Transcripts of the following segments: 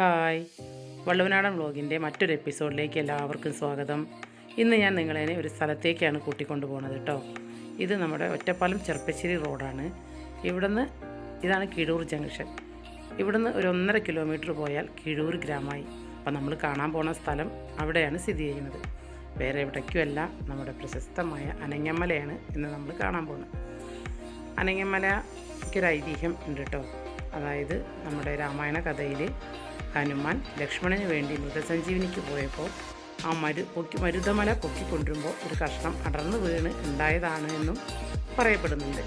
Hi. വള്ളുവനാടൻ വ്ളോഗിന്റെ മറ്റൊരു എപ്പിസോഡിലേക്ക് എല്ലാവർക്കും സ്വാഗതം. ഇന്ന് ഞാൻ നിങ്ങളെ ഒരു സ്ഥലത്തേക്കാണ് കൂട്ടിക്കൊണ്ടു പോകുന്നത് കേട്ടോ ഇത് നമ്മുടെ ഒറ്റപ്പാലം ചെറുപ്പശ്ശേരി റോഡാണ്. ഇവിടുന്ന് ഇതാണ് കിഴൂർ ജംഗ്ഷൻ. ഇവിടുന്ന് ഒരു ഒന്നര കിലോമീറ്റർ പോയാൽ കിഴൂർ ഗ്രാമമായി. അപ്പം നമ്മൾ കാണാൻ പോണ സ്ഥലം അവിടെയാണ് സ്ഥിതി ചെയ്യുന്നത്. വേറെ എവിടേക്കുമല്ല നമ്മുടെ പ്രശസ്തമായ അനങ്ങമലയാണ് ഇന്ന് നമ്മൾ കാണാൻ പോകുന്നത് അനങ്ങമലയ്ക്കൊരു ഐതിഹ്യം ഉണ്ട് കേട്ടോ അതായത് നമ്മുടെ രാമായണ കഥയിൽ ഹനുമാൻ ലക്ഷ്മണന് വേണ്ടി മൃഗസഞ്ജീവനിക്ക് പോയപ്പോൾ ആ മരു പൊക്കി മരുതമല പൊക്കിക്കൊണ്ടിരുമ്പോൾ ഒരു കഷ്ണം അടർന്നു വീണ് ഉണ്ടായതാണ് എന്നും പറയപ്പെടുന്നുണ്ട്.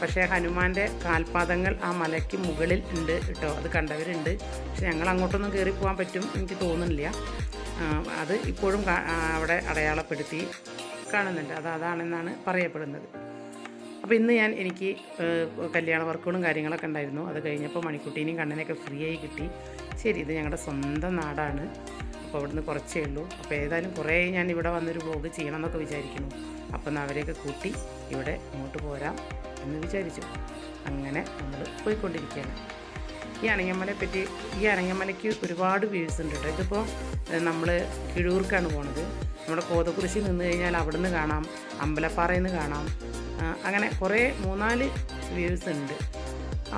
പക്ഷേ ഹനുമാന്റെ കാൽപാദങ്ങൾ ആ മലയ്ക്ക് മുകളിൽ ഉണ്ട് കേട്ടോ. അത് കണ്ടവരുണ്ട്. പക്ഷെ ഞങ്ങൾ അങ്ങോട്ടൊന്നും കയറി പോകാൻ പറ്റും എനിക്ക് തോന്നുന്നില്ല. അത് ഇപ്പോഴും അവിടെ അടയാളപ്പെടുത്തി കാണുന്നുണ്ട്. അത് അതാണെന്നാണ് പറയപ്പെടുന്നത്. അപ്പോൾ ഇന്ന് ഞാൻ എനിക്ക് കല്യാണ വർക്കുകളും കാര്യങ്ങളൊക്കെ ഉണ്ടായിരുന്നു. അത് കഴിഞ്ഞപ്പോൾ മണിക്കുട്ടീനെയും കണ്ണനെയൊക്കെ ഫ്രീ ആയി കിട്ടി. ശരി ഇത് ഞങ്ങളുടെ സ്വന്തം നാടാണ്. അപ്പോൾ അവിടുന്ന് കുറച്ചേ ഉള്ളൂ. അപ്പോൾ ഏതായാലും കുറേ ഞാൻ ഇവിടെ വന്നൊരു വ്ലോഗ് ചെയ്യണം എന്നൊക്കെ വിചാരിക്കുന്നു. അപ്പോൾ എന്നാൽ അവരെയൊക്കെ കൂട്ടി ഇവിടെ ഇങ്ങോട്ട് പോരാം എന്ന് വിചാരിച്ചു. അങ്ങനെ നമ്മൾ പോയിക്കൊണ്ടിരിക്കുകയാണ് ഈ അണയമ്മനെ പറ്റി ഈ അണയമ്മനയ്ക്ക് ഒരുപാട് വ്യൂസ് ഉണ്ട് കേട്ടോ ഇതിപ്പോൾ നമ്മൾ കിഴൂർക്കാണ് പോണത്. നമ്മുടെ കോതക്കുറിശി നിന്ന് കഴിഞ്ഞാൽ അവിടുന്ന് കാണാം അമ്പലപ്പാറയിൽ നിന്ന് കാണാം അങ്ങനെ കുറേ മൂന്നാൽ വ്യൂസ് ഉണ്ട്.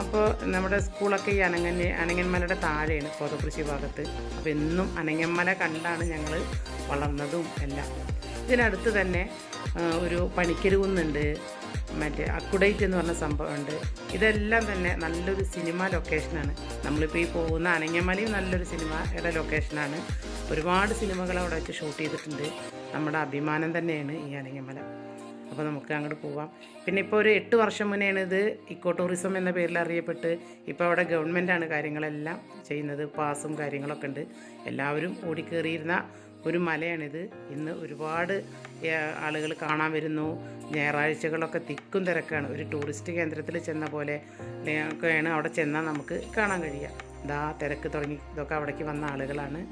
അപ്പോൾ നമ്മുടെ സ്കൂളൊക്കെ ഈ അനങ്ങൻ അനങ്ങന്മലയുടെ താഴെയാണ് കോതകൃഷി ഭാഗത്ത്. അപ്പോൾ എന്നും അനങ്ങന്മല കണ്ടാണ് ഞങ്ങൾ വളർന്നതും എല്ലാം. ഇതിനടുത്ത് തന്നെ ഒരു പണിക്കരു കുന്നുണ്ട് മറ്റേ അക്കുഡേറ്റ് എന്ന് പറഞ്ഞ സംഭവമുണ്ട് ഇതെല്ലാം തന്നെ നല്ലൊരു സിനിമ ലൊക്കേഷനാണ് നമ്മളിപ്പോൾ ഈ പോകുന്ന അനങ്ങമലയും നല്ലൊരു സിനിമയുടെ ലൊക്കേഷനാണ് ഒരുപാട് സിനിമകൾ അവിടെ വെച്ച് ഷൂട്ട് ചെയ്തിട്ടുണ്ട്. നമ്മുടെ അഭിമാനം തന്നെയാണ് ഈ അനങ്ങമല അപ്പോൾ നമുക്ക് അങ്ങോട്ട് പോവാം. പിന്നെ ഇപ്പോൾ ഒരു എട്ട് വർഷം മുന്നെയാണ് ഇത് ഇക്കോ ടൂറിസം എന്ന പേരിൽ അറിയപ്പെട്ട് ഇപ്പോൾ അവിടെ ഗവൺമെന്റാണ് കാര്യങ്ങളെല്ലാം ചെയ്യുന്നത്. പാസും കാര്യങ്ങളൊക്കെ ഉണ്ട്. എല്ലാവരും ഓടിക്കേറിയിരുന്ന ഒരു മലയാണിത്. ഇന്ന് ഒരുപാട് ആളുകൾ കാണാൻ വരുന്നു. ഞായറാഴ്ചകളൊക്കെ തിക്കും തിരക്കാണ്. ഒരു ടൂറിസ്റ്റ് കേന്ദ്രത്തിൽ ചെന്ന പോലെ ഒക്കെയാണ് അവിടെ ചെന്നാൽ നമുക്ക് കാണാൻ കഴിയുക. ഇതാ തിരക്ക് തുടങ്ങി ഇതൊക്കെ അവിടേക്ക് വന്ന ആളുകളാണ്.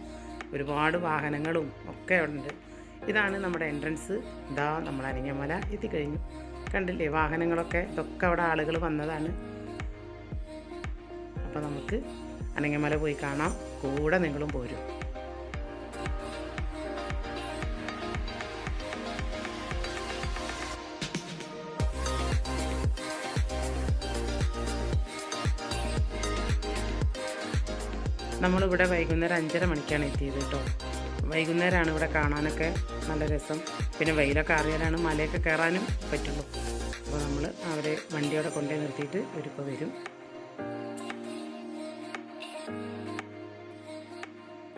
ഒരുപാട് വാഹനങ്ങളും ഒക്കെ ഉണ്ട് ഇതാണ് നമ്മുടെ എൻട്രൻസ് ഇതാ നമ്മൾ അരിഞ്ഞമല എത്തിക്കഴിഞ്ഞു. കണ്ടില്ലേ വാഹനങ്ങളൊക്കെ ഇതൊക്കെ അവിടെ ആളുകൾ വന്നതാണ്. അപ്പോൾ നമുക്ക് അനങ്ങമല പോയി കാണാം. കൂടെ നിങ്ങളും പോരും. നമ്മളിവിടെ വൈകുന്നേരം അഞ്ചര മണിക്കാണ് എത്തിയത് കേട്ടോ. വൈകുന്നേരമാണ് ഇവിടെ കാണാനൊക്കെ നല്ല രസം. പിന്നെ വെയിലൊക്കെ അറിയാനാണ് മലയൊക്കെ കയറാനും പറ്റുള്ളൂ. അപ്പോൾ നമ്മൾ അവരെ വണ്ടിയോടെ കൊണ്ടുപോയി നിർത്തിയിട്ട് അവരിപ്പോൾ വരും.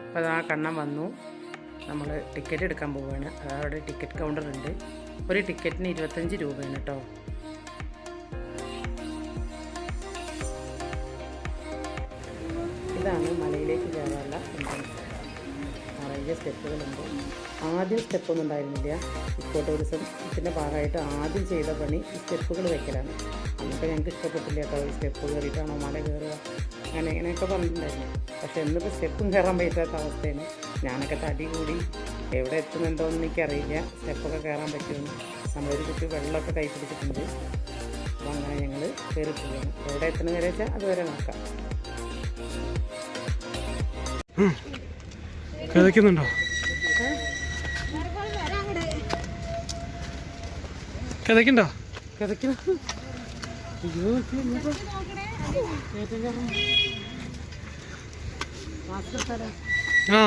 അപ്പോൾ ആ കണ്ണം വന്നു. നമ്മൾ ടിക്കറ്റ് എടുക്കാൻ പോവുകയാണ്. അതവിടെ ടിക്കറ്റ് കൗണ്ടർ ഉണ്ട്. ഒരു ടിക്കറ്റിന് ഇരുപത്തഞ്ച് രൂപയാണ് കേട്ടോ. ഇതാണ് നിറയെ സ്റ്റെപ്പുകളുണ്ട് ആദ്യം സ്റ്റെപ്പൊന്നും ഉണ്ടായിരുന്നില്ല. ഇക്കോ ടൂറിസത്തിന്റെ ഭാഗമായിട്ട് ആദ്യം ചെയ്ത പണി സ്റ്റെപ്പുകൾ വയ്ക്കലാണ് അന്നൊക്കെ ഞങ്ങൾക്ക് ഇഷ്ടപ്പെട്ടില്ല കേട്ടോ ഈ സ്റ്റെപ്പ് കയറിയിട്ടാണോ മല കയറുക. അങ്ങനെ ഇങ്ങനെയൊക്കെ പറഞ്ഞിട്ടുണ്ടായിരുന്നു. പക്ഷേ ഇന്നിപ്പോൾ സ്റ്റെപ്പും കയറാൻ പറ്റാത്ത അവസ്ഥയാണ്. ഞാനൊക്കെ തടി കൂടി എവിടെ എത്തുന്നുണ്ടോയെന്ന് എനിക്കറിയില്ല. സ്റ്റെപ്പൊക്കെ കയറാൻ പറ്റുമെന്ന്. നമ്മളൊരു കുട്ടി വെള്ളമൊക്കെ കൈ പിടിച്ചിട്ടുണ്ട്. അപ്പോൾ അങ്ങനെ ഞങ്ങൾ കയറി എവിടെ വരെ വെച്ചാൽ അതുവരെ നോക്കാം. കിതയ്ക്കുന്നുണ്ടോ കിതയ്ക്കുണ്ടോ ആ.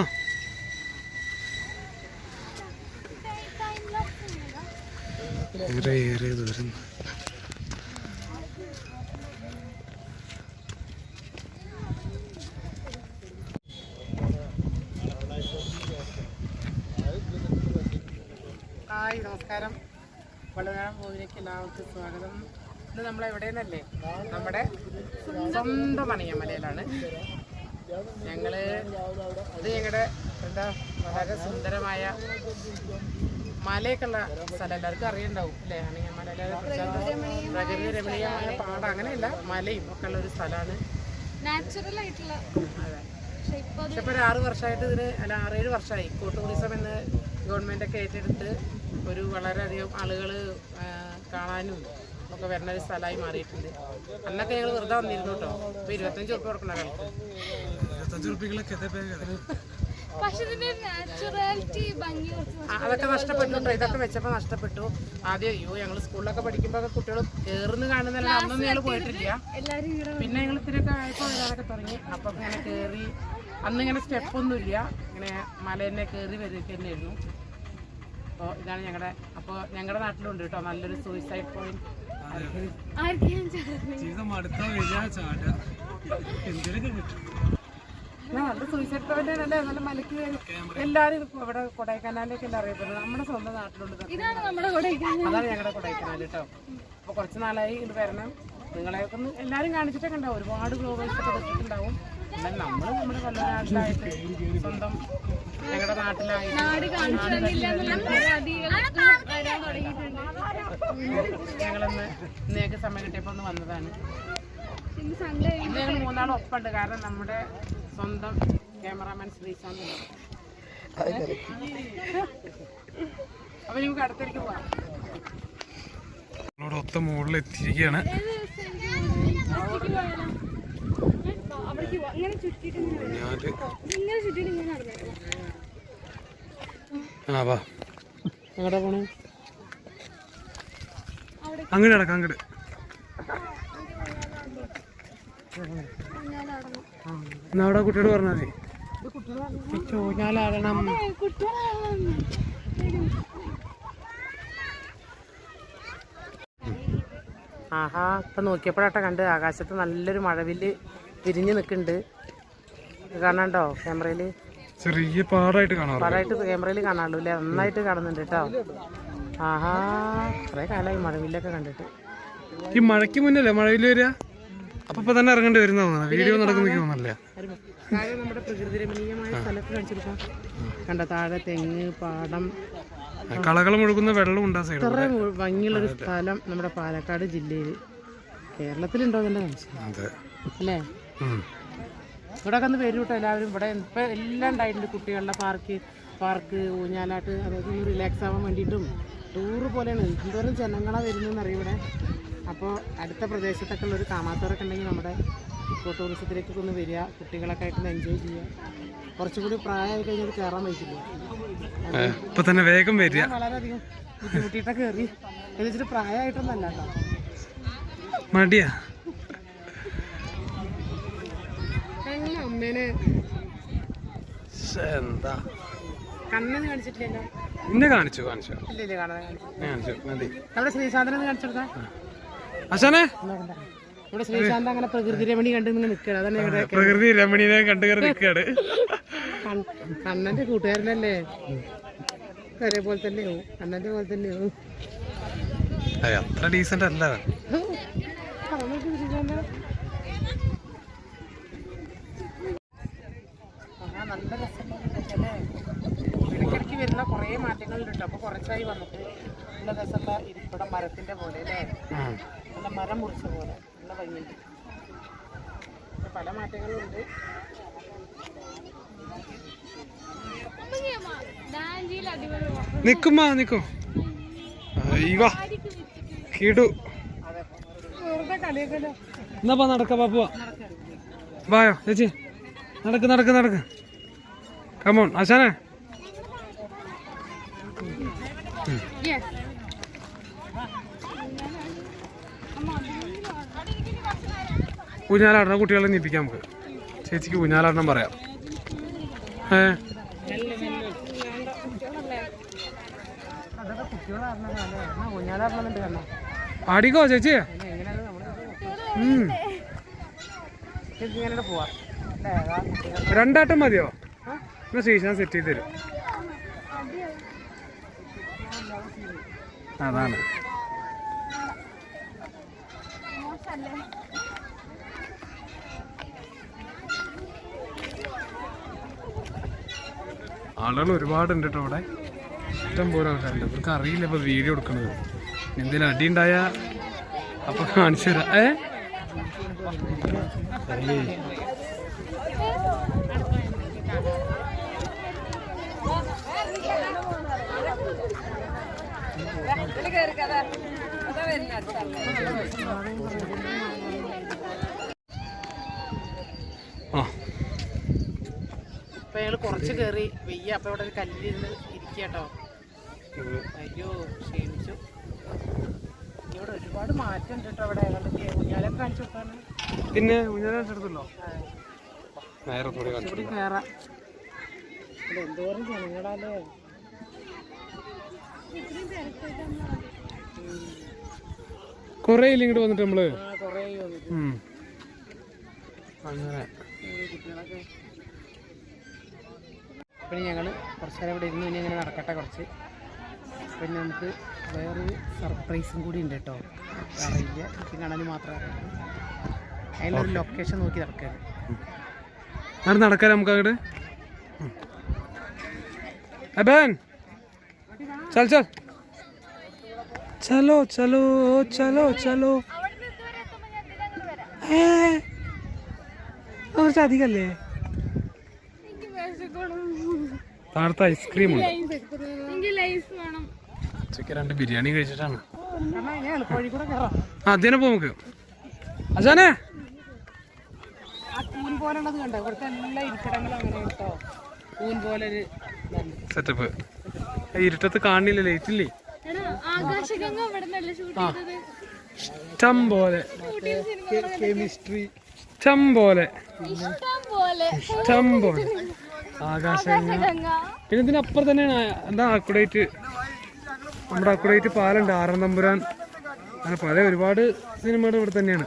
ഏറെ ഏറെ ദൂരം. ഹായ് നമസ്കാരം. വളരാം ഭൂമിയിലേക്ക് എല്ലാവർക്കും സ്വാഗതം. ഇത് നമ്മൾ എവിടെ നിന്നല്ലേ നമ്മുടെ സ്വന്തം മണിയമ്മലയിലാണ് ഞങ്ങൾ ഇത് ഞങ്ങളുടെ എന്താ വളരെ സുന്ദരമായ മലയൊക്കെയുള്ള സ്ഥലം. എല്ലാവർക്കും അറിയണ്ടാവും അല്ലേ? അണിയമ്മല പ്രകൃതി രമണീയമായ പാടം. അങ്ങനെയല്ല മലയും ഒക്കെ ഉള്ള ഒരു സ്ഥലമാണ്. നാച്ചുറൽ ആയിട്ടുള്ള അതെ. പക്ഷെ ഇപ്പോൾ ഒരു ആറ് വർഷമായിട്ട് ഇതിന് അല്ല ആറേഴ് വർഷമായി. ഇക്കോ ടൂറിസം എന്ന് ഗവൺമെന്റ് ഒക്കെ ഏറ്റെടുത്ത് ഒരു വളരെയധികം ആളുകൾ കാണാനും ഒക്കെ വരുന്ന ഒരു സ്ഥലമായി മാറിയിട്ടുണ്ട്. അന്നൊക്കെ ഞങ്ങൾ വെറുതെ വന്നിരുന്നു കേട്ടോ ഇപ്പോൾ ഇരുപത്തഞ്ച് ഉറുപ്പ് കൊടുക്കണ അതൊക്കെ നഷ്ടപ്പെട്ടു കേട്ടോ ഇതൊക്കെ വെച്ചപ്പോൾ നഷ്ടപ്പെട്ടു. ആദ്യം അയ്യോ ഞങ്ങൾ സ്കൂളിലൊക്കെ പഠിക്കുമ്പോൾ കുട്ടികൾ കയറുന്നു കാണുന്നല്ല അന്നൊന്നും ഞങ്ങൾ പോയിട്ടില്ല. എല്ലാരും പിന്നെ ഞങ്ങൾ ഇത്തിരിയൊക്കെ ആയപ്പോൾ വരാനൊക്കെ തുടങ്ങി. അപ്പൊ ഇങ്ങനെ കേറി അന്ന് ഇങ്ങനെ സ്റ്റെപ്പൊന്നും ഇല്ല ഇങ്ങനെ മല തന്നെ കയറി വരിക തന്നെയായിരുന്നു. അപ്പോൾ ഇതാണ് ഞങ്ങളുടെ അപ്പോൾ ഞങ്ങളുടെ നാട്ടിലുണ്ട് കേട്ടോ നല്ലൊരു സൂയിസൈഡ് പോയിന്റ് നല്ല സൂയിസൈഡ് പോയിന്റ് അല്ലേ നല്ല മലക്ക് എല്ലാവരും ഇവിടെ കൊടൈക്കനാലിലേക്ക് എല്ലാം അറിയപ്പെടുന്നത്? നമ്മുടെ സ്വന്തം നാട്ടിലുണ്ട് ഇതാണ് നമ്മുടെ കൂടെ അതാണ് ഞങ്ങളുടെ കൊടൈക്കനാൽ കേട്ടോ. അപ്പോൾ കുറച്ച് നാളായി ഇത് വരണം. നിങ്ങളെയൊക്കെ എല്ലാരും എല്ലാവരും കാണിച്ചിട്ടൊക്കെ ഉണ്ടാവും. ഒരുപാട് ഗ്ലോബൽസ് ഒക്കെ വെച്ചിട്ടുണ്ടാവും എന്നാൽ നമ്മൾ നമ്മുടെ സ്വന്തം ഞങ്ങളുടെ നാട്ടിലായിട്ട് നാട് കാണിച്ചു തന്നില്ല എന്നുള്ള പരാതികൾ വരാൻ തുടങ്ങിയിട്ടുണ്ട്. ഞങ്ങളൊന്ന് ഇന്നേക്ക് സമയം കിട്ടിയപ്പോൾ ഒന്ന് വന്നതാണ്. ഇന്ന് ഞങ്ങൾ മൂന്നാളും ഒപ്പമുണ്ട്. കാരണം നമ്മുടെ സ്വന്തം ക്യാമറാമാൻ ശ്രീശാന്ത്. അപ്പൊ നമുക്ക് അടുത്തേക്ക് പോവാം. നമ്മളോട് ഒത്ത മുകളിൽ എത്തിയിരിക്കുകയാണ് ആ വാ. പോണേ? അങ്ങോട്ട് കിടക്കാം അങ്ങോട്ട് എന്നാ അവിടെ കുട്ടിയോട് പറഞ്ഞാൽ മതി. ചൂഞ്ഞാലാടണം. കുട്ടികളാണ്. ആഹാ ഇപ്പൊ നോക്കിയപ്പോഴാട്ടെ കണ്ട് ആകാശത്ത് നല്ലൊരു മഴവില്ല് വിരിഞ്ഞ് നിൽക്കുന്നുണ്ട്. കാണാണ്ടോ ക്യാമറയിൽ ചെറിയ പാടായിട്ട് പാടായിട്ട് ക്യാമറയിൽ കാണാള്ളൂ അല്ലേ? നന്നായിട്ട് കാണുന്നുണ്ട് കേട്ടോ. ആഹാ കുറേ കാലമായി മഴവില്ലൊക്കെ കണ്ടിട്ട്. ഈ മഴയ്ക്ക് മുന്നല്ലേ മഴവിൽ വരിക? അപ്പൊ ഇപ്പൊ തന്നെ ഇറങ്ങേണ്ടി വരുന്ന വീഡിയോ നടക്കുന്ന തോന്നല്ലേ താഴെ നമ്മുടെ പ്രകൃതി രമണീയമായ സ്ഥലത്ത് കാണിച്ചെടുക്കാം കണ്ട താഴെ തെങ്ങ് പാടം. കളകൾ മുഴുകുന്ന വെള്ളം ഉണ്ടാ സൈഡ് ഇത്ര ഭംഗിയുള്ളൊരു സ്ഥലം നമ്മുടെ പാലക്കാട് ജില്ലയിൽ കേരളത്തിലുണ്ടോ സംശയം അല്ലേ. ഇവിടെ ഒക്കെ ഒന്ന് പേര് കേട്ടോ എല്ലാവരും. ഇവിടെ ഇപ്പം എല്ലാം ഉണ്ടായിട്ടുണ്ട് കുട്ടികളുടെ പാർക്ക് പാർക്ക് ഊഞ്ഞാലാട്ട്. അതായത് റിലാക്സ് ആവാൻ വേണ്ടിയിട്ടും ടൂറ് പോലെയാണ്. എന്തോരം ജനങ്ങളാണ് വരുന്നതെന്ന് അറിയാം ഇവിടെ? അപ്പോൾ അടുത്ത പ്രദേശത്തൊക്കെ ഉള്ളൊരു കാണാത്തവരൊക്കെ ഉണ്ടെങ്കിൽ നമ്മുടെ ഇക്കോ ടൂറിസത്തിലേക്കൊക്കെ ഒന്ന് വരിക. കുട്ടികളൊക്കെ ആയിട്ട് എൻജോയ് ചെയ്യുക. കുറച്ചുകൂടി പ്രായമായി കഴിഞ്ഞാൽ കയറാൻ പറ്റില്ല ഇപ്പൊ തന്നെ വേഗം വരിക. വളരെയധികം ബുദ്ധിമുട്ടിയിട്ടൊക്കെ കയറി എന്ന് വെച്ചിട്ട് പ്രായമായിട്ടൊന്നല്ല കേട്ടോ. മടിയാ ഞങ്ങൾ അമ്മേനെ. എന്താ കണ്ണെന്ന് കാണിച്ചിട്ടില്ലല്ലോ. ഇന്നെ കാണിച്ചു കാണിച്ചു. കാണിച്ചു. മതി. നമ്മുടെ ശ്രീശാന്തനെ കാണിച്ചു കൊടുക്കാം അശാനെ? ഇവിടെ ശ്രീശാന്ത് അങ്ങനെ പ്രകൃതി രമണി കണ്ട് ഇങ്ങനെ നിൽക്കുകയാണ്. അതാണ് പ്രകൃതി രമണിനെ കണ്ടു കയറി നിൽക്കുകയാണ്. കണ്ണന്റെ കൂട്ടുകാരനല്ലേ? ഒരേപോലെ തന്നെയോ കണ്ണന്റെ പോലെ തന്നെയോ അത്ര ഡീസന്റ് അല്ല അവൻ. പറഞ്ഞു ശ്രീശാന്ത ആ നല്ല രസമല്ലേ ഇടയ്ക്കിടയ്ക്ക് വരുന്ന കുറേ മാറ്റങ്ങളുണ്ട് അപ്പോൾ കുറച്ചായി വന്നിട്ട് ഉള്ള രസമുള്ള ഇരിപ്പിടം മരത്തിന്റെ പോലെ അല്ലേ? നല്ല മരം മുറിച്ച പോലെ നല്ല ഭംഗിയുണ്ട്. പിന്നെ പല മാറ്റങ്ങളുണ്ട്. നിക്കുമ്മാ നിക്കും. അയ്യോ കിടു. എന്നാ നടക്ക പോവാ. വായോ ചേച്ചി. നടക്ക് നടക്ക് നടക്ക്. കമോൺ ആശാനെ. ഊഞ്ഞാലാടണം കുട്ടികളെ നീപ്പിക്കാം നമുക്ക്. ചേച്ചിക്ക് ഊഞ്ഞാലാടണം പറയാം. ഏ? ആടിക്കോ ചേച്ചി? രണ്ടാട്ടം മതിയോ? എന്നാ ശ്രീശാന്ത് സെറ്റ് ചെയ്ത് തരും അതാണ്. ആളുകൾ ഒരുപാടുണ്ട് കേട്ടോ അവിടെ. ഇഷ്ടം പോലെ ആൾക്കാരുണ്ട്. ഇവർക്ക് അറിയില്ല ഇപ്പൊ വീഡിയോ എടുക്കുന്നത്. എന്തെങ്കിലും അടി ഉണ്ടായ അപ്പൊ കാണിച്ചു തരാം. ഏ. ആ അപ്പൊ ഞങ്ങൾ കുറച്ച് കയറി വെയ്യ. അപ്പൊ ഇവിടെ ഒരു കല്ലിരുന്ന് ഇരിക്കട്ടോ. അയ്യോ ക്ഷീണിച്ചു. ഇവിടെ ഒരുപാട് മാറ്റം ഉണ്ട് കേട്ടോ കണ്ടിട്ട് ഊഞ്ഞാലൊക്കെ കാണിച്ചു കൊടുക്കാണ് പിന്നെ ഊഞ്ഞാലെടുത്തല്ലോ നേരെ കൂടി കാണിച്ചു ഇവിടെ കയറാം ഇവിടെ എന്തോരം ജനങ്ങളാലേ കൊറേ ഇല്ല ഇങ്ങോട്ട് വന്നിട്ട് നമ്മൾ? കുറേ. അങ്ങനെ. പിന്നെ ഞങ്ങൾ കുറച്ച് നേരം ഇവിടെ ഇരുന്ന് ഇനി ഇങ്ങനെ നടക്കട്ടെ കുറച്ച്. പിന്നെ നമുക്ക് വേറൊരു സർപ്രൈസും കൂടി ഉണ്ട് കേട്ടോ. അറിയില്ല. എനിക്ക് കാണാൻ മാത്രമേ അറിയുള്ളൂ അതിലൊരു ലൊക്കേഷൻ നോക്കി നടക്കുകയാണ് അവിടെ നടക്കാൻ നമുക്ക് അങ്ങോട്ട് അബൻ ചൽ ചൽ. ചലോ ചലോ ചലോ ചലോ. ഏ? കുറച്ച് അധികല്ലേ? താഴത്തെ ഐസ്ക്രീം ഉണ്ട് ഉച്ചയ്ക്ക് രണ്ട് ബിരിയാണി കഴിച്ചിട്ടാണ്. അതിനെ പോ നമുക്ക്. അജാനെ. സെറ്റപ്പ് ഇരുട്ടത്ത് കാണില്ല? ലൈറ്റ് ഇല്ലേ? എടാ ആകാശഗംഗ ഇവിടെ ഷൂട്ട് ചെയ്തത്? ഇഷ്ടം പോലെ. കെമിസ്ട്രി. ഇഷ്ടം പോലെ. ഇഷ്ടം പോലെ. ആകാശഗംഗ. പിന്നെ ഇതിനപ്പുറം തന്നെയാണ് എന്താ അക്കുഡേറ്റ് നമ്മുടെ അക്കുഡേറ്റ് പാലുണ്ട് ആറാം തമ്പുരാൻ. അങ്ങനെ പല ഒരുപാട് സിനിമകൾ ഇവിടെ തന്നെയാണ്.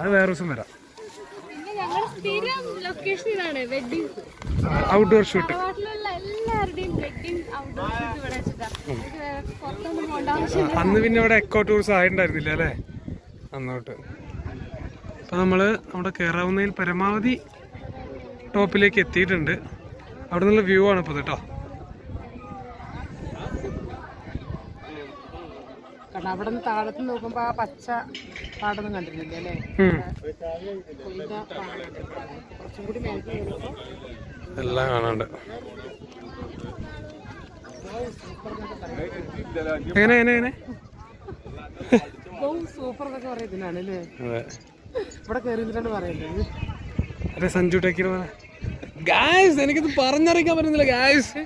അത് വേറെ ദിവസം വരാം. ഔട്ട്ഡോർ ഷൂട്ട് അന്ന് പിന്നെ ഇവിടെ എക്കോ ടൂറിസം ആയിട്ടുണ്ടായിരുന്നില്ല അല്ലേ? അന്നോട്ട്. അപ്പൊ നമ്മൾ അവിടെ കയറാവുന്നതിൽ പരമാവധി ടോപ്പിലേക്ക് എത്തിയിട്ടുണ്ട്. അവിടെ നിന്നുള്ള വ്യൂ ആണ് ഇപ്പോൾ കേട്ടോ കാരണം അവിടെ നിന്ന് താഴത്ത് നോക്കുമ്പോൾ ആ പച്ച പാടൊന്നും കണ്ടിരുന്നില്ല അല്ലേ? കുറച്ചും കൂടി എല്ലാം കാണാണ്ട്. എങ്ങനെ എങ്ങനെ സൂപ്പർ എന്നൊക്കെ പറയുന്നതിനാണ് അല്ലേ? അതെ. ഇവിടെ കേറിയിട്ടാണ് പറയുന്നത്. അതെ സഞ്ജു ടേക്കിന് ഗായ്സ് എനിക്കിത് പറഞ്ഞറിയിക്കാൻ പറ്റുന്നില്ല ഗായ്സ്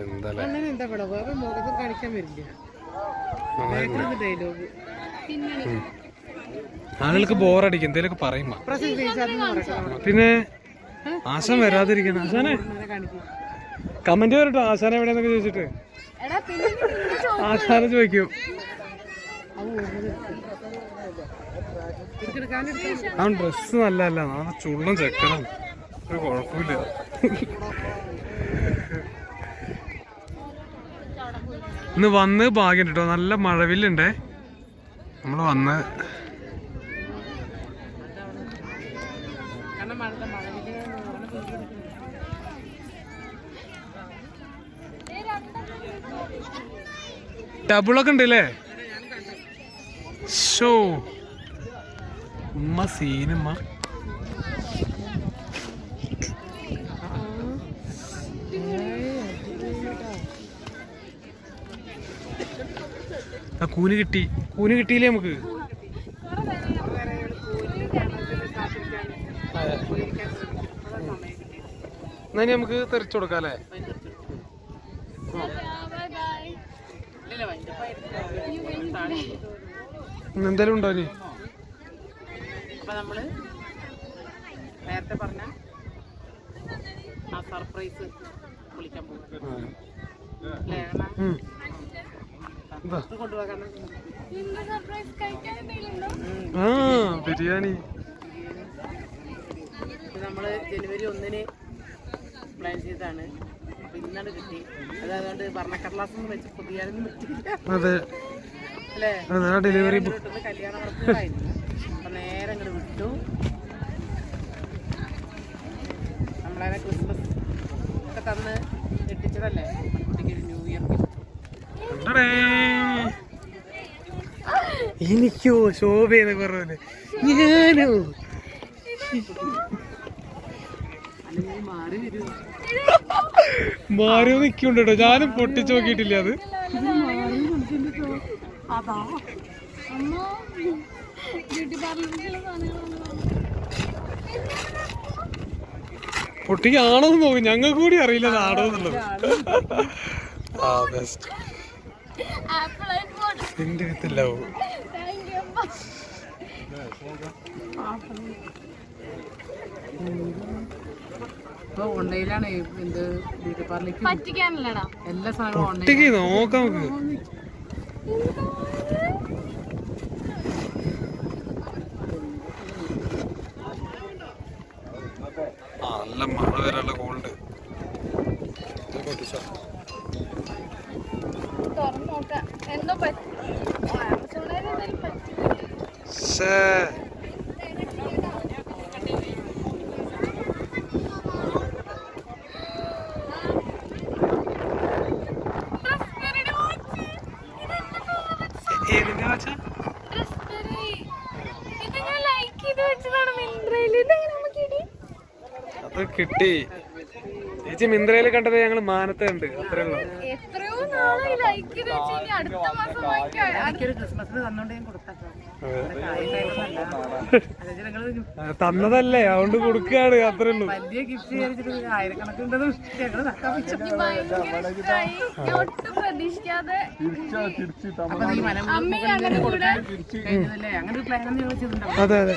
എന്താ എന്താ ഇവിടെ വേറെ മുഖത്തും കാണിക്കാൻ വരില്ല. ഡയലോഗ് ആളുകൾക്ക് ബോറടിക്കും എന്തേലൊക്കെ പറയുമ്പോ. പിന്നെ ആശാൻ വരാതിരിക്കണം. ആശാനെ. കമന്റ് വരട്ടോ ആശാൻ എവിടെയെന്നൊക്കെ ചോദിച്ചിട്ട്. ആശാനെ ചോദിക്കും. ആ ഡ്രസ്സ് നല്ല അല്ല ആ ചുള്ളം ചെക്കണം ഒരു കുഴപ്പമില്ല. ഇന്ന് വന്ന് ഭാഗ്യം കേട്ടോ നല്ല മഴവില്ലുണ്ടേ. നമ്മൾ വന്ന് ടബിളൊക്കെ ഉണ്ട് അല്ലേ ഷോ. ഉമ്മ സീനുമ്മ കൂന് കിട്ടി. കൂന് കിട്ടിയില്ലേ നമുക്ക്? എന്നാ നമുക്ക് തെറിച്ചു കൊടുക്കാം അല്ലേ? ബൈ ബൈ ഇല്ല വൈകിട്ട് ഇന്ന് എന്തായാലും ഉണ്ടോ ഇനി അപ്പൊ നമ്മൾ നേരത്തെ പറഞ്ഞ ആ സർപ്രൈസ് വിളിക്കാൻ പോകും അല്ലേ കാരണം ഉം. എന്താ ഇത് കൊണ്ടുപോകാൻ നിന്റെ സർപ്രൈസ് കഴിക്കാൻ എന്തെങ്കിലും ഉണ്ടോ ആ ബിരിയാണി. നമ്മൾ നമ്മൾ ജനുവരി ഒന്നിന് പ്ലാൻ ചെയ്തതാണ്. അപ്പൊ ഇന്നാണ് കിട്ടി. അത് അതുകൊണ്ട് ഭരണക്കടലാസം വെച്ച് അതെ. അല്ലേ? ഡെലിവറി കല്യാണ അപ്പൊ നേരെ അങ്ങോട്ട് വിട്ടു. നമ്മളതിനെ ക്രിസ്മസ് ഒക്കെ തന്ന് എത്തിച്ചതല്ലേ? കുട്ടിക്ക് ഒരു ന്യൂ ഇയർ. എനിക്കോ ശോഭയെന്ന് കുറവല്ലേ ഞാനോ. മാറി നിൽക്കുന്നുണ്ട് കേട്ടോ ഞാനും പൊട്ടിച്ചു നോക്കിയിട്ടില്ല അത്. പൊട്ടിക്കാണോ എന്ന് നോക്കും. ഞങ്ങൾക്ക് കൂടി അറിയില്ല ആണോ എന്നുള്ളത് ആ ബെസ്റ്റ് എന്റെ ഐഫോൺ ഇപ്പൊ ഓൺലൈനിലാണ് എന്ത് ബ്യൂട്ടി പറ്റിക്കാനല്ലടാ. എല്ലാ സാധനവും ഓൺലൈൻ നോക്കാം നല്ല മഴ വരാനുള്ള കോളുണ്ട് പൊട്ടിച്ചോ തുറന്നു നോക്കാം. എന്തോ പറ്റി ആമസോണിൽ എന്തെങ്കിലും പറ്റി ശ്ശേ. ഏതിന്റെ വാച്ചാ? Raspberry. ഇത് ഞാൻ ലൈക്ക് ചെയ്ത് വെച്ചതാണ് മിന്ത്രയിൽ ഇതെങ്ങനെ നമുക്ക് ഇടി അത് കിട്ടി. ചേച്ചി മിന്ത്രയിൽ കണ്ടത് ഞങ്ങൾ മാനത്തെ ഉണ്ട് അത്രേ ഉള്ളൂ. എത്രയോ നാളായി ലൈക്ക് ചെയ്ത് ഇനി അടുത്ത മാസം വാങ്ങിക്കാം എനിക്കൊരു ക്രിസ്മസിന് തന്നോണ്ട് ഞാൻ തന്നതല്ലേ അതുകൊണ്ട് കൊടുക്കുകയാണ് അത്രേ ഉള്ളൂ. വലിയ ഗിഫ്റ്റ് വിചാരിച്ചിട്ട് ഞങ്ങൾ അതെ അതെ.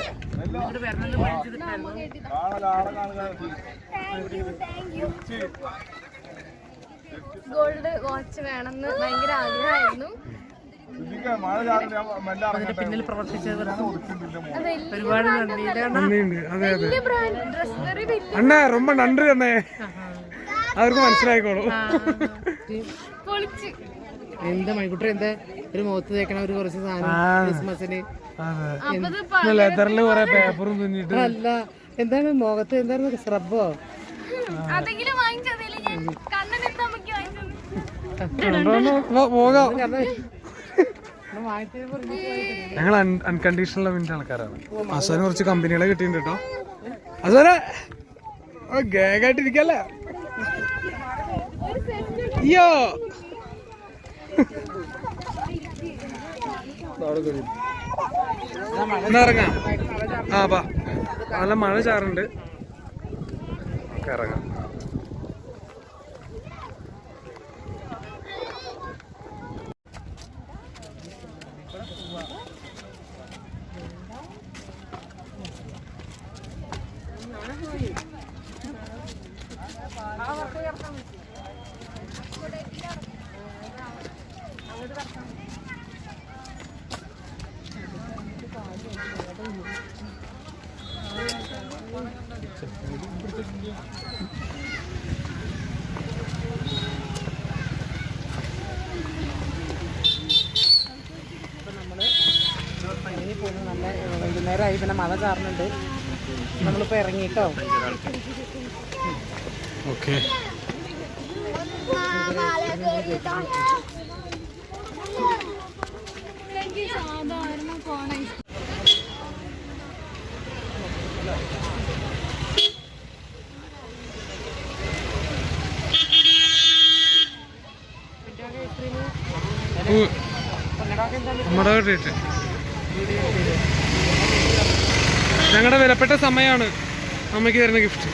ഗോൾഡ് വാച്ച് വേണമെന്ന് ഭയങ്കര ആഗ്രഹമായിരുന്നു. അതിന്റെ പിന്നിൽ പ്രവർത്തിച്ചവർക്ക് ഒരുപാട് അതെ അതെ. ரொம்ப നന്ദി അവർക്ക് മനസ്സിലായിക്കോളൂ. എന്താ മണിക്കുട്ടർ എന്താ? ഒരു മുഖത്ത് തേക്കണ ഒരു കുറച്ച് സാധനം ക്രിസ്മസിന്. പേപ്പറും അല്ല എന്താണ് മുഖത്ത്? എന്താണ് സ്രബോ പോകാം. ഞങ്ങൾ അൺകണ്ടീഷണൽ ലവിന്റെ ആൾക്കാരാണ്. അസാന് കുറച്ച് കമ്പനികളെ കിട്ടിയിട്ടുണ്ട് കേട്ടോ അസാനെ ഗേഗായിട്ടിരിക്കല്ലേ അയ്യോ. ഇറങ്ങാം. ആ പാ നല്ല മഴ ചാറുണ്ട്. ഇറങ്ങാം. വൈകുന്നേരമായി പിന്നെ മഴ ചാറുന്നുണ്ട്. നമ്മളിപ്പോ ഇറങ്ങിട്ടോ? ഓക്കെ. നമ്മുടെ റേറ്റ് ഞങ്ങളുടെ വിലപ്പെട്ട സമയമാണ് അമ്മയ്ക്ക് തരുന്ന ഗിഫ്റ്റ്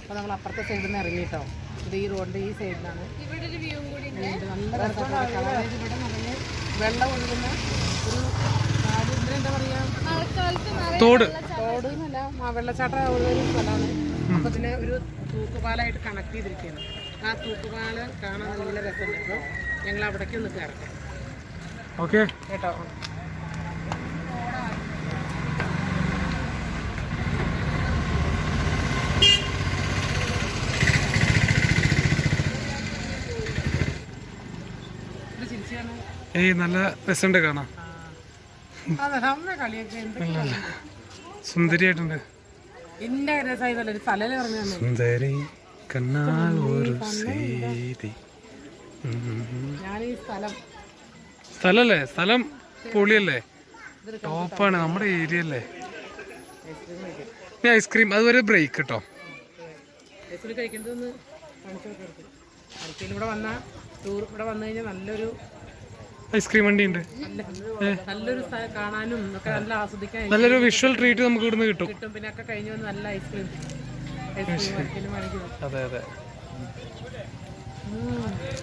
അപ്പൊ അപ്പുറത്തെ സൈഡിൽ നിന്ന് ഇറങ്ങിട്ടോ ഇത് ഈ റോഡിന്റെ ഈ സൈഡിലാണ് ഇവിടെ ഒരു വ്യൂ കൂടി ഉണ്ട്. നല്ല വെള്ളം ഒഴുകുന്ന ഒരു തോട്. തോട് എന്നല്ല വെള്ളച്ചാട്ടം ഉള്ള ഒരു സ്ഥലമാണ്. അപ്പൊ ഇതിനെ ഒരു തൂക്കുപാലായിട്ട് കണക്ട് ചെയ്തിരിക്കുകയാണ്. ആ തൂക്കുപാല കാണാൻ നല്ല രസമുണ്ട്. അപ്പോൾ ഞങ്ങൾ അവിടേക്ക് ഒന്ന് കയറട്ടെ. ഓക്കെ. കേട്ടോ? ഏയ് നല്ല രസമുണ്ട് കാണാം സുന്ദരിയായിട്ടുണ്ട്. സുന്ദരി കണ്ണാൽ ഒരു സീതി. സ്ഥലല്ലേ? സ്ഥലം പൊളിയല്ലേ? ടോപ്പാണ് നമ്മുടെ ഏരിയ അല്ലേ ഇനി ഐസ്ക്രീം അതുവരെ ബ്രേക്ക് കേട്ടോ. ഇവിടെ വന്ന ടൂർ ഇവിടെ വന്നു കഴിഞ്ഞാൽ നല്ലൊരു ഐസ്ക്രീം വണ്ടി ഉണ്ട്. നല്ല നല്ലൊരു സ്ഥലം കാണാനും ഒക്കെ നല്ല ആസ്വദിക്കാൻ നല്ലൊരു വിഷ്വൽ ട്രീറ്റ് നമുക്ക് ഇവിടുന്ന് കിട്ടും. കിട്ടും. പിന്നെ ഒക്കെ കഴിഞ്ഞ് വന്ന് നല്ല ഐസ്ക്രീം. ഐസ്ക്രീം ആർക്കെങ്കിലും വേണമെങ്കിൽ അതെ അതെ.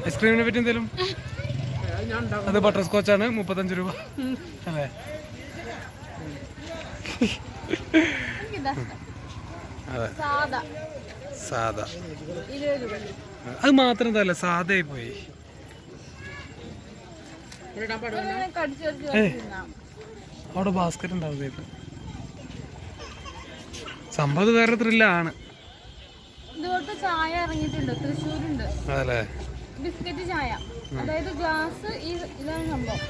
ഐസ്ക്രീമിനെ പറ്റി എന്തെങ്കിലും അത് ബട്ടർ സ്കോച്ച് ആണ് മുപ്പത്തഞ്ച് രൂപ. അതെ. സാധാ അത് മാത്രം തല്ല സാധയായി പോയി ഇവിടെ ഇടാൻ പാടുമോ ഇങ്ങനെ കടിച്ചു കടിച്ച് തിന്നാം അവിടെ ബാസ്ക്കറ്റ് ഉണ്ടാവുന്നതായിരുന്നു സംഭവം വേറെ ത്രില്ലാണ് ചായ ഇറങ്ങിയിട്ടുണ്ട് തൃശ്ശൂരുണ്ട്. അതല്ലേ ബിസ്ക്കറ്റ് ചായ. അതായത് ഗ്ലാസ് ഈ ഇതാണ് സംഭവം.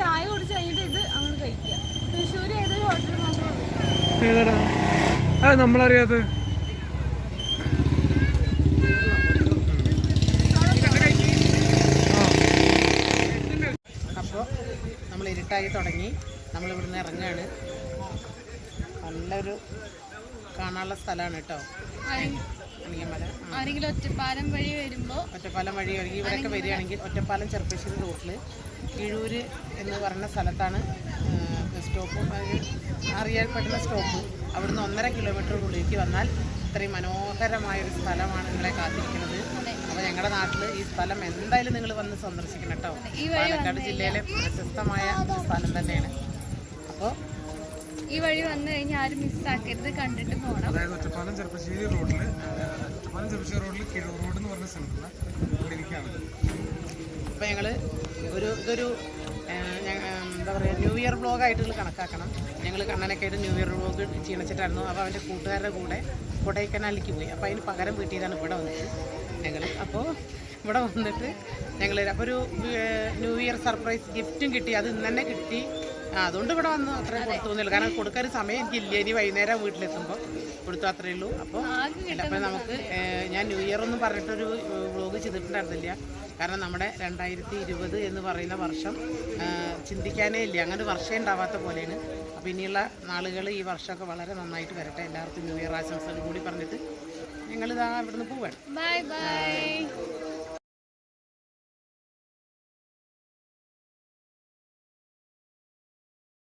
ചായ കുടിച്ച് കഴിഞ്ഞിട്ട് ഇത് അങ്ങോട്ട് കഴിക്കുക. തൃശ്ശൂർ ഏതൊരു മാത്രമേ അത് നമ്മളറിയാത്ത അപ്പോൾ നമ്മൾ ഇരുട്ടായി തുടങ്ങി. നമ്മൾ ഇവിടുന്ന് ഇറങ്ങുകയാണ് നല്ലൊരു കാണാനുള്ള സ്ഥലമാണ് കേട്ടോ ആരെങ്കിലും ഒറ്റപ്പാലം വഴി വരുമ്പോൾ ഒറ്റപ്പാലം വഴി ഒഴുകി ഇവിടെയൊക്കെ വരികയാണെങ്കിൽ ഒറ്റപ്പാലം ചെറുപ്പശ്ശേരി റൂട്ടിൽ കിഴൂര് എന്ന് പറയുന്ന സ്ഥലത്താണ് സ്റ്റോപ്പ്. അറിയപ്പെടുന്ന സ്റ്റോപ്പ്. അവിടുന്ന് ഒന്നര കിലോമീറ്റർ ഉള്ളിലേക്ക് വന്നാൽ ഇത്രയും മനോഹരമായൊരു സ്ഥലമാണ് നിങ്ങളെ കാത്തിരിക്കുന്നത്. അപ്പോൾ ഞങ്ങളുടെ നാട്ടിൽ ഈ സ്ഥലം എന്തായാലും നിങ്ങൾ വന്ന് സന്ദർശിക്കണം കേട്ടോ. പാലക്കാട് ജില്ലയിലെ പ്രശസ്തമായ സ്ഥലം തന്നെയാണ്. അപ്പോൾ ഈ വഴി വന്നു കഴിഞ്ഞാൽ ആരും മിസ്സാക്കരുത് കണ്ടിട്ട് പോകണം അതായത് ഒറ്റപ്പാലം ചെറുപ്പശ്ശേരി റോഡിൽ ഒറ്റപ്പാലം ചെറുപ്പശ്ശേരി റോഡിൽ കിഴൂർ റോഡ് എന്ന് പറഞ്ഞ സ്ഥലത്തുള്ള ഇരിക്കുകയാണ്. അപ്പോൾ ഞങ്ങൾ ഒരു ഇതൊരു എന്താ പറയുക ന്യൂ ഇയർ വ്ളോഗായിട്ട് നിങ്ങൾ കണക്കാക്കണം. ഞങ്ങൾ കണ്ണനൊക്കെ ആയിട്ട് ന്യൂ ഇയർ ബ്ലോഗ് ക്ഷീണിച്ചിട്ടായിരുന്നു. അപ്പോൾ അവന്റെ കൂട്ടുകാരുടെ കൂടെ കൊടൈക്കനാലിലേക്ക് പോയി. അപ്പോൾ അതിന് പകരം വീട്ടിയതാണ് ഇവിടെ വന്നത്. ഞങ്ങൾ അപ്പോൾ ഇവിടെ വന്നിട്ട് ഞങ്ങൾ അപ്പോൾ ഒരു ന്യൂ ഇയർ സർപ്രൈസ് ഗിഫ്റ്റും കിട്ടി. അത് ഇന്ന് തന്നെ കിട്ടി. അതുകൊണ്ട് ഇവിടെ വന്നു. അത്രയും കൊടുത്തു തോന്നില്ല കാരണം കൊടുക്കാൻ സമയം എനിക്കില്ല ഇനി വൈകുന്നേരം വീട്ടിലെത്തുമ്പോൾ കൊടുത്തു അത്രയേ ഉള്ളൂ. അപ്പോൾ അപ്പോൾ നമുക്ക് ഞാൻ ന്യൂ ഇയർ ഒന്നും പറഞ്ഞിട്ടൊരു വ്ളോഗ് ചെയ്തിട്ടുണ്ടായിരുന്നില്ല. കാരണം നമ്മുടെ രണ്ടായിരത്തി ഇരുപത് എന്ന് പറയുന്ന വർഷം ചിന്തിക്കാനേ ഇല്ല. അങ്ങനെ വർഷം ഉണ്ടാവാത്ത പോലെയാണ്. അപ്പോൾ ഇനിയുള്ള നാളുകൾ ഈ വർഷമൊക്കെ വളരെ നന്നായിട്ട് വരട്ടെ. എല്ലാവർക്കും ന്യൂ ഇയർ ആശംസകൾ കൂടി പറഞ്ഞിട്ട് ഞങ്ങളിതാ ഇവിടുന്ന് പോവാണ്. Bye bye